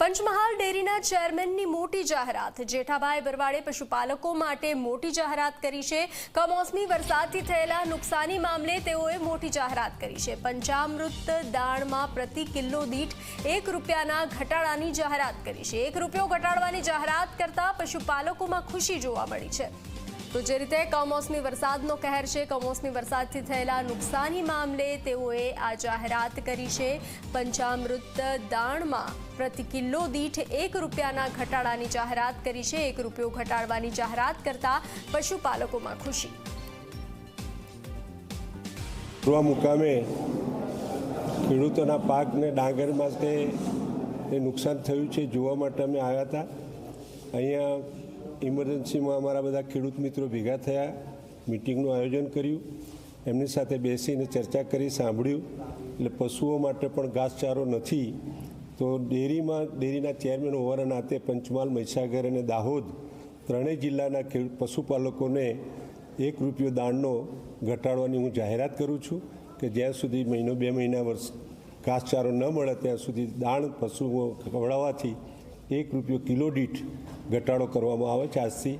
પંચમહાલ ડેરીના ચેરમેનની મોટી જાહેરાત. જેઠાભાઈ બરવાડે પશુપાલકો માટે મોટી જાહેરાત કરી છે. કમોસમી વરસાદથી થયેલા નુકસાની મામલે તેઓએ મોટી જાહેરાત કરી છે. પંચામૃત દાણમાં પ્રતિ કિલો દીઠ એક રૂપિયાના ઘટાડાની જાહેરાત કરી છે. એક રૂપિયો ઘટાડવાની જાહેરાત કરતા પશુપાલકોમાં ખુશી જોવા મળી છે. તો જે રીતે કમોસમી વરસાદનો કહેર છે, કમોસમી વરસાદથી થયેલા નુકસાની મામલે તેઓએ આ જાહેરાત કરી છે. પંચામૃત દાણમાં પ્રતિ કિલો દીઠ એક રૂપિયાના ઘટાડાની જાહેરાત કરી છે. એક રૂપિયો ઘટાડવાની જાહેરાત કરતા પશુપાલકોમાં ખુશી. પૂર્વ મુકામે ખેડૂતોના પાકને ડાંગર માટે એ નુકસાન થયું છે. જોવા માટે અમે આવ્યા હતા. અહીંયા ઇમરજન્સીમાં અમારા બધા ખેડૂત મિત્રો ભેગા થયા, મિટિંગનું આયોજન કર્યું. એમની સાથે બેસીને ચર્ચા કરી, સાંભળ્યું. એટલે પશુઓ માટે પણ ઘાસચારો નથી. તો ડેરીમાં, ડેરીના ચેરમેન હોવાના નાતે પંચમહાલ, મહીસાગર અને દાહોદ ત્રણેય જિલ્લાના પશુપાલકોને એક રૂપિયો દાણનો ઘટાડવાની હું જાહેરાત કરું છું કે જ્યાં સુધી મહિનો, બે મહિના વર્ષ ઘાસચારો ન મળે, ત્યાં સુધી દાણ પશુઓ ખવડાવવાથી એક રૂપિયો કિલો દીઠ ઘટાડો કરવામાં આવે છે આજથી.